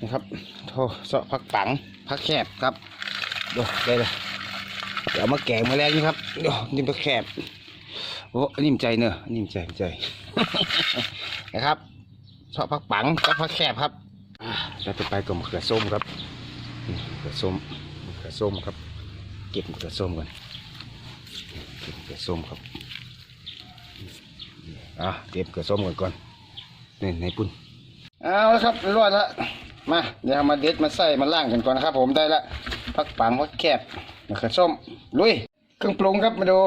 นี่ครับโทเสาะผักปังผักแคบครับดูได้เลยเดี๋ยวมาแกงมาแล้วนี่ครับดูนี่ผักแคบโอ้นิ่มใจเนอะนิ่มใจนิ่มใจนะครับเสาะผักปังกับผักแคบครับอ่าแล้วจะไปกับมะเขือส้มครับมะเขือส้มมะเขือส้มครับ เก็บมะเขือส้มก่อนเก็บมะเขือส้มครับอะเก็บมะเขือส้มก่อนก่อนนี่ในปุ่นเอาละครับรวดละ มาเดี๋ยวมาเด็ดมาใส่มาล่างกันก่อนนะครับ ผมได้ละพักปังพักแคบมะเขือส้มลุยเครื่องปรุงครับมาดู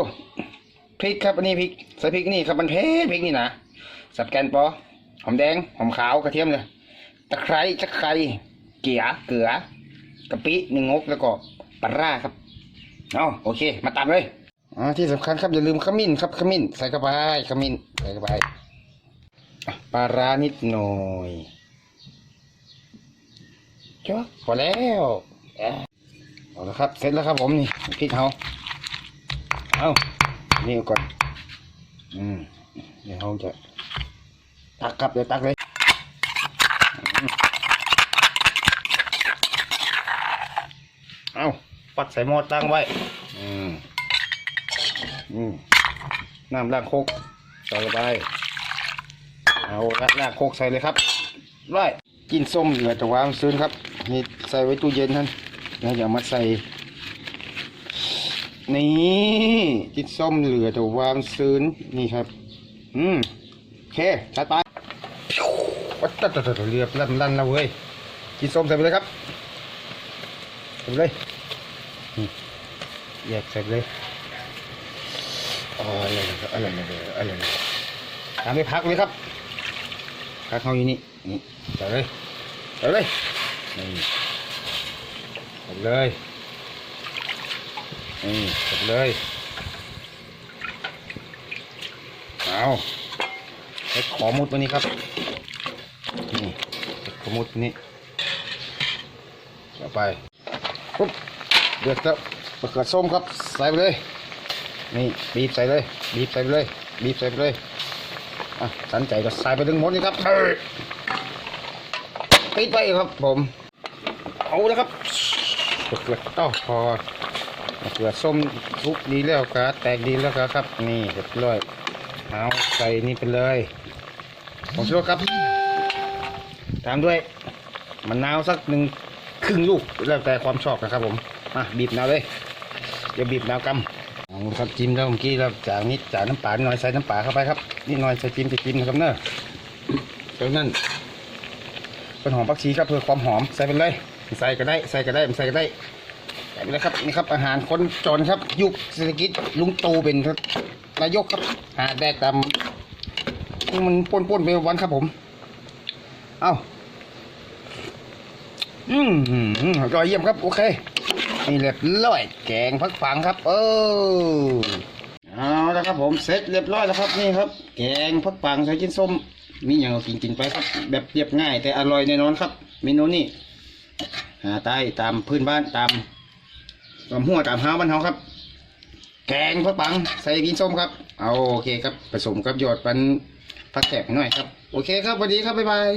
พริกครับอันนี้พริกใส่พริกนี่ครับมันเผ็ดพริกนี่นะสับแกนปอหอมแดงหอมขาวกระเทียมเลยตะไคร้ตะไคร้เกี๊ยเกลือกะปิหนึ่งงกแล้วก็ปลาร้าครับเอาโอเค มาตามเลยอ่าที่สำคัญครับอย่าลืมขมิ้นครับขมิ้นใส่เข้าไปขมิ้นใส่เข้าไปปลาร้านิดหน่อย จ้ะพอแล้วอะเอาละครับเสร็จแล้วครับผมนี่พริกเฮาเอานี่ก่อนอืมเดี๋ยวเราจะตักครับเดี๋ยวตักเลยเอาปัดใส่หม้อตั้งไว้ อืมอืมน้ำล้างโคกใส่ไปเอาละลากโคกใส่เลยครับร้กินส้มเหลือแต่วางซื้นครับ นี่ใส่ไว้ตู้เย็นท่านแล้วอย่ามาใส่ นี่กินส้มเหลือแต่วางซื้นนี่ครับ อืมโอเคชัดไปวัดตัดตัดตัดเรียบลั่นลั่นแล้วเว้ยกินส้มใส่ไปเลยครับใส่ไปเลยแยกใส่ไปเลยอะไรนะอะไรนะอะไรนะทำให้พักเลยครับพักเขาอยู่นี่นี่ใส่เลยใส่เลย นี่ใส่เลยนี่ใส่เลยเอาใส่ขอมุดวันนี้ครับนี่ขอมุดวันนี้เอาไปปุ๊บเดือดแล้วมะเขือส้มครับใส่ไปเลยนี่บีบใส่เลย บีบใส่ไปเลย บีบใส่ไปเลยอะสันใจก็ใส่ไปถึงหมดนี่ครับปิดไว้ครับผม เอาแล้วครับมะเขือเต้าพอมะเขือส้มทุกดีแล้วก็แตกดีแล้วครับ นี่เรียบร้อยเอาใส่นี่ไปเลยผมชูรสครับตามด้วยมะนาวสักหนึ่งครึ่งลูกแล้วแต่ความชอบนะครับผมมาบีบนาวเลยเดี๋ยวบีบนาวกำเอาครับจิ้มแล้วเมื่อกี้แล้วจากนิดจากน้ำปลาหน่อยใส่น้ำปลาเข้าไปครับนิดหน่อยใส่จิ้มใส่จิ้มนะครับเนอะจากนั้นเป็นหอมผักชีครับเพื่อความหอมใส่ไปเลย ใส่ก็ได้ใส่ก็ได้ไม่ใส่ก็ได้ใส่ไปเลยครับนี่ครับ อาหารคนจนครับ ยุคเศรษฐกิจลุงตูเป็นนายกครับ หาแดกตามมันป้นๆไปวันครับผม เอ้าอืมอร่อยเยี่ยมครับ โอเคนี่เรียบร้อยแกงพักฝังครับ เออเอาแล้วครับผมเสร็จเรียบร้อยแล้วครับนี่ครับ แกงพักฝังใส่กินส้มมีอย่างกินกินไปครับ แบบเรียบง่าย แต่อร่อยแน่นอนครับ เมนูนี้ หาใต้ตามพื้นบ้านตามตามหัวตามหาบ้านเฮาครับ แกงพักฝังใส่กินส้มครับเอาโอเคครับผสมกับหยอดปันผักแกบหน่อยครับ โอเคครับสวัสดีครับบ๊ายบาย